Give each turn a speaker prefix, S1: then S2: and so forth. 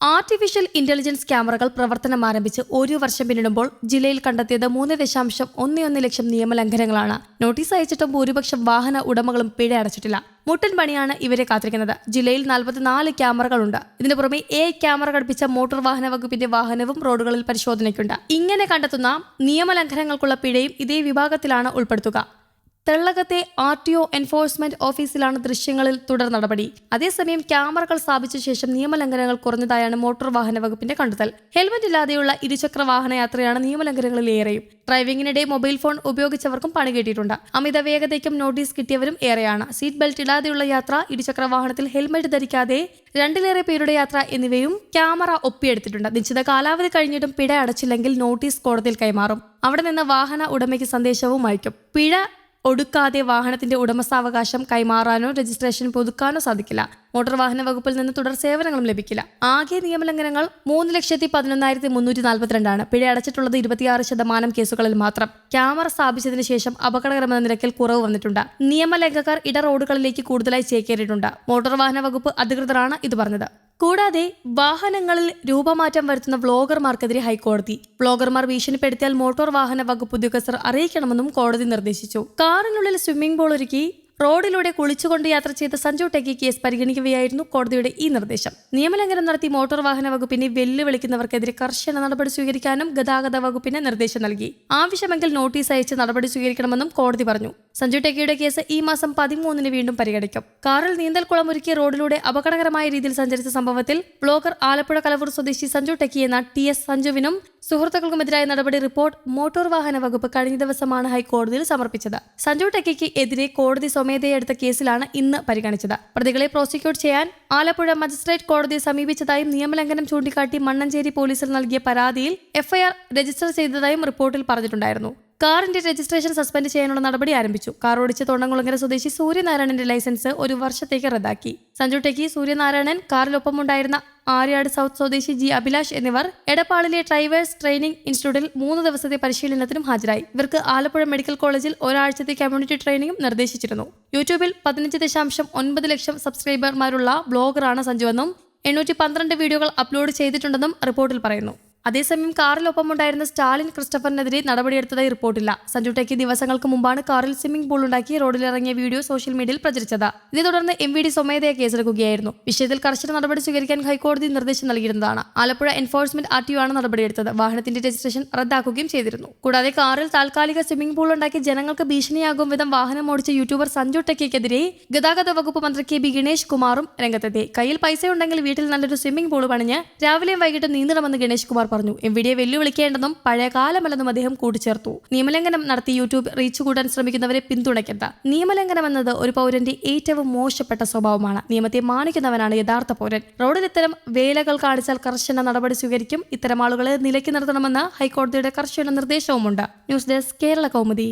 S1: Artificial intelligence ക്യാമറകൾ പ്രവർത്തനം ആരംഭിച്ച് ഒരു വർഷം പിന്നിടുമ്പോൾ ജില്ലയിൽ കണ്ടെത്തിയത് മൂന്ന് ദശാംശം ഒന്ന് ഒന്ന് ലക്ഷം നിയമലംഘനങ്ങളാണ്. നോട്ടീസ് അയച്ചിട്ടും ഭൂരിപക്ഷം വാഹന ഉടമകളും പിഴ അടച്ചിട്ടില്ല. മുട്ടൻ പണിയാണ് ഇവരെ കാത്തിരിക്കുന്നത്. ജില്ലയിൽ നാൽപ്പത്തിനാല് ക്യാമറകളുണ്ട്. ഇതിനു പുറമെ എ ക്യാമറ ഘടിപ്പിച്ച മോട്ടോർ വാഹന വകുപ്പിന്റെ വാഹനവും റോഡുകളിൽ പരിശോധനയ്ക്കുണ്ട്. ഇങ്ങനെ കണ്ടെത്തുന്ന നിയമലംഘനങ്ങൾക്കുള്ള പിഴയും ഇതേ വിഭാഗത്തിലാണ് ഉൾപ്പെടുത്തുക. തെള്ളകത്തെ ആർ ടി ഒ എൻഫോഴ്സ്മെന്റ് ഓഫീസിലാണ് ദൃശ്യങ്ങളിൽ തുടർ നടപടി. അതേസമയം ക്യാമറകൾ സ്ഥാപിച്ച ശേഷം നിയമലംഘനങ്ങൾ കുറഞ്ഞതായാണ് മോട്ടോർ വാഹന വകുപ്പിന്റെ കണ്ടെത്തൽ. ഹെൽമറ്റ് ഇല്ലാതെയുള്ള ഇരുചക്ര വാഹന യാത്രയാണ് നിയമലംഘനങ്ങളിലേറെയും. ഡ്രൈവിംഗിനിടെ മൊബൈൽ ഫോൺ ഉപയോഗിച്ചവർക്കും പണി കിട്ടിയിട്ടുണ്ട്. അമിത വേഗതയ്ക്കും നോട്ടീസ് കിട്ടിയവരും ഏറെയാണ്. സീറ്റ് ബെൽറ്റ് ഇടാതെയുള്ള യാത്ര ഇരുചക്ര വാഹനത്തിൽ ഹെൽമറ്റ് ധരിക്കാതെ രണ്ടിലേറെ പേരുടെ യാത്ര എന്നിവയും ക്യാമറ ഒപ്പിയെടുത്തിട്ടുണ്ട്. നിശ്ചിത കാലാവധി കഴിഞ്ഞിട്ടും പിഴ അടച്ചില്ലെങ്കിൽ നോട്ടീസ് കോടതിയിൽ കൈമാറും. അവിടെ നിന്ന് വാഹന ഉടമയ്ക്ക് സന്ദേശവും അയക്കും. പിഴ ഒടുക്കാതെ വാഹനത്തിന്റെ ഉടമസ്ഥാവകാശം കൈമാറാനോ രജിസ്ട്രേഷൻ പുതുക്കാനോ സാധിക്കില്ല. മോട്ടോർ വാഹന വകുപ്പിൽ നിന്ന് തുടർ സേവനങ്ങളും ലഭിക്കില്ല. ആകെ നിയമലംഘനങ്ങൾ മൂന്ന് ലക്ഷത്തി പതിനൊന്നായിരത്തി മുന്നൂറ്റി നാൽപ്പത്തിരണ്ടാണ്. പിഴ അടച്ചിട്ടുള്ളത് ഇരുപത്തിയാറ് ശതമാനം കേസുകളിൽ മാത്രം. ക്യാമറ സ്ഥാപിച്ചതിന് ശേഷം അപകടകരമെന്ന നിരക്കിൽ കുറവ് വന്നിട്ടുണ്ട്. നിയമലംഘകർ ഇട റോഡുകളിലേക്ക് കൂടുതലായി ചേക്കേറിയിട്ടുണ്ട്. മോട്ടോർ വാഹന വകുപ്പ് അധികൃതരാണ് ഇത് പറഞ്ഞത്. കൂടാതെ വാഹനങ്ങളിൽ രൂപമാറ്റം വരുത്തുന്ന വ്ളോഗർമാർക്കെതിരെ ഹൈക്കോടതി. വ്ളോഗർമാർ ഭീഷണിപ്പെടുത്തിയാൽ മോട്ടോർ വാഹന വകുപ്പ് ഉദ്യോഗസ്ഥർ അറിയിക്കണമെന്നും കോടതി നിർദ്ദേശിച്ചു. കാറിനുള്ളിൽ സ്വിമ്മിംഗ് പൂൾ ഒരുക്കി റോഡിലൂടെ കുളിച്ചുകൊണ്ട് യാത്ര ചെയ്ത സഞ്ജു ടെക്കി കേസ് പരിഗണിക്കുകയായിരുന്നു കോടതിയുടെ ഈ നിർദ്ദേശം. നിയമലംഘനം നടത്തി മോട്ടോർ വാഹന വകുപ്പിനെ വെല്ലുവിളിക്കുന്നവർക്കെതിരെ കർശന നടപടി സ്വീകരിക്കാനും ഗതാഗത വകുപ്പിന് നിർദ്ദേശം നൽകി. ആവശ്യമെങ്കിൽ നോട്ടീസ് അയച്ച് നടപടി സ്വീകരിക്കണമെന്നും കോടതി പറഞ്ഞു. സഞ്ജു ടെക്കിയുടെ കേസ് ഈ മാസം പതിമൂന്നിന് വീണ്ടും പരിഗണിക്കും. കാറിൽ നീന്തൽക്കുളം ഒരുക്കിയ റോഡിലൂടെ അപകടകരമായ രീതിയിൽ സഞ്ചരിച്ച സംഭവത്തിൽ ബ്ലോഗർ ആലപ്പുഴ കലവൂർ സ്വദേശി സഞ്ജു ടെക്കി എന്ന ടി എസ് സഞ്ജുവിനും സുഹൃത്തുക്കൾക്കുമെതിരായ നടപടി റിപ്പോർട്ട് മോട്ടോർ വാഹന വകുപ്പ് കഴിഞ്ഞ ദിവസമാണ് ഹൈക്കോടതിയിൽ സമർപ്പിച്ചത്. സഞ്ജു ടെക്കിക്ക് എതിരെ കോടതി സ്വമേധയെടുത്ത കേസിലാണ് ഇന്ന് പരിഗണിച്ചത്. പ്രതികളെ പ്രോസിക്യൂട്ട് ചെയ്യാൻ ആലപ്പുഴ മജിസ്ട്രേറ്റ് കോടതിയെ സമീപിച്ചതായും നിയമലംഘനം ചൂണ്ടിക്കാട്ടി മണ്ണഞ്ചേരി പോലീസിൽ നൽകിയ പരാതിയിൽ എഫ്ഐആർ രജിസ്റ്റർ ചെയ്തതായും റിപ്പോർട്ടിൽ പറഞ്ഞിട്ടുണ്ടായിരുന്നു. കാറിന്റെ രജിസ്ട്രേഷൻ സസ്പെൻഡ് ചെയ്യാനുള്ള നടപടി ആരംഭിച്ചു. കാർ ഓടിച്ച തോണ്ടംകുളങ്ങര സ്വദേശി സൂര്യനാരായണന്റെ ലൈസൻസ് ഒരു വർഷത്തേക്ക് റദ്ദാക്കി. സഞ്ജു ടെക്കി സൂര്യനാരായണൻ കാറിലൊപ്പമുണ്ടായിരുന്ന ആര്യാട് സൗത്ത് സ്വദേശി ജി അഭിലാഷ് എന്നിവർ എടപ്പാളിലെ ഡ്രൈവേഴ്സ് ട്രെയിനിംഗ് ഇൻസ്റ്റിറ്റ്യൂട്ടിൽ മൂന്ന് ദിവസത്തെ പരിശീലനത്തിനും ഹാജരായി. ഇവർക്ക് ആലപ്പുഴ മെഡിക്കൽ കോളേജിൽ ഒരാഴ്ചത്തെ കമ്മ്യൂണിറ്റി ട്രെയിനിങ്ങും നിർദ്ദേശിച്ചിരുന്നു. യൂട്യൂബിൽ പതിനഞ്ച് ദശാംശം ഒൻപത് ലക്ഷം സബ്സ്ക്രൈബർമാരുള്ള ബ്ലോഗറാണ് സഞ്ജുവെന്നും എണ്ണൂറ്റി പന്ത്രണ്ട് വീഡിയോകൾ അപ്ലോഡ് ചെയ്തിട്ടുണ്ടെന്നും റിപ്പോർട്ടിൽ പറയുന്നു. അതേസമയം കാറിലൊപ്പം ഉണ്ടായിരുന്ന സ്റ്റാലിൻ ക്രിസ്റ്റഫറിനെതിരെ നടപടിയെടുത്തതായി റിപ്പോർട്ടില്ല. സഞ്ജു ടെക്കി ദിവസങ്ങൾക്ക് മുമ്പാണ് കാറിൽ സ്വിമ്മിംഗ് പൂൾ ഉണ്ടാക്കി റോഡിലിറങ്ങിയ വീഡിയോ സോഷ്യൽ മീഡിയയിൽ പ്രചരിച്ചത്. ഇതേ തുടർന്ന് എം വി ഡി സ്വമേധയെ കേസെടുക്കുകയായിരുന്നു. വിഷയത്തിൽ കർശന നടപടി സ്വീകരിക്കാൻ ഹൈക്കോടതി നിർദ്ദേശം നൽകിയിരുന്നതാണ്. ആലപ്പുഴ എൻഫോഴ്സ്മെന്റ് ആർ ടി ആണ് നടപടിയെടുത്തത്. വാഹനത്തിന്റെ രജിസ്ട്രേഷൻ റദ്ദാക്കുകയും ചെയ്തിരുന്നു. കൂടാതെ കാറിൽ താൽക്കാലിക സ്വിമ്മിംഗ് പൂൾ ഉണ്ടാക്കി ജനങ്ങൾക്ക് ഭീഷണിയാകും വിധം വാഹനം ഓടിച്ച യൂട്യൂബർ സഞ്ജു ടെക്കിക്കെതിരെ ഗതാഗത വകുപ്പ് മന്ത്രി കെ ബി ഗണേഷ് കുമാറും രംഗത്തെത്തി. കയ്യിൽ പൈസ ഉണ്ടെങ്കിൽ വീട്ടിൽ നല്ലൊരു സ്വിമ്മിംഗ് പൂൾ പണിഞ്ഞ് രാവിലെയും വൈകിട്ട് നീന്തണമെന്ന് ഗണേഷ് കുമാർ പറഞ്ഞു. എം വി ഡിയെ വെല്ലുവിളിക്കേണ്ടെന്നും പഴയ കാലമല്ലെന്നും അദ്ദേഹം കൂട്ടിച്ചേർത്തു. നിയമലംഘനം നടത്തി യൂട്യൂബ് റീച്ച് കൂട്ടാൻ ശ്രമിക്കുന്നവരെ പിന്തുണയ്ക്കരുത്. നിയമലംഘനം എന്നത് ഒരു പൗരന്റെ ഏറ്റവും മോശപ്പെട്ട സ്വഭാവമാണ്. നിയമത്തെ മാനിക്കുന്നവനാണ് യഥാർത്ഥ പൗരൻ. റോഡിൽ ഇത്തരം വേലകൾ കാണിച്ചാൽ കർശന നടപടി സ്വീകരിക്കും. ഇത്തരം ആളുകളെ നിലയ്ക്ക് നിർത്തണമെന്ന് ഹൈക്കോടതിയുടെ കർശന നിർദ്ദേശവുമുണ്ട്. News desk Kerala Kaumudi.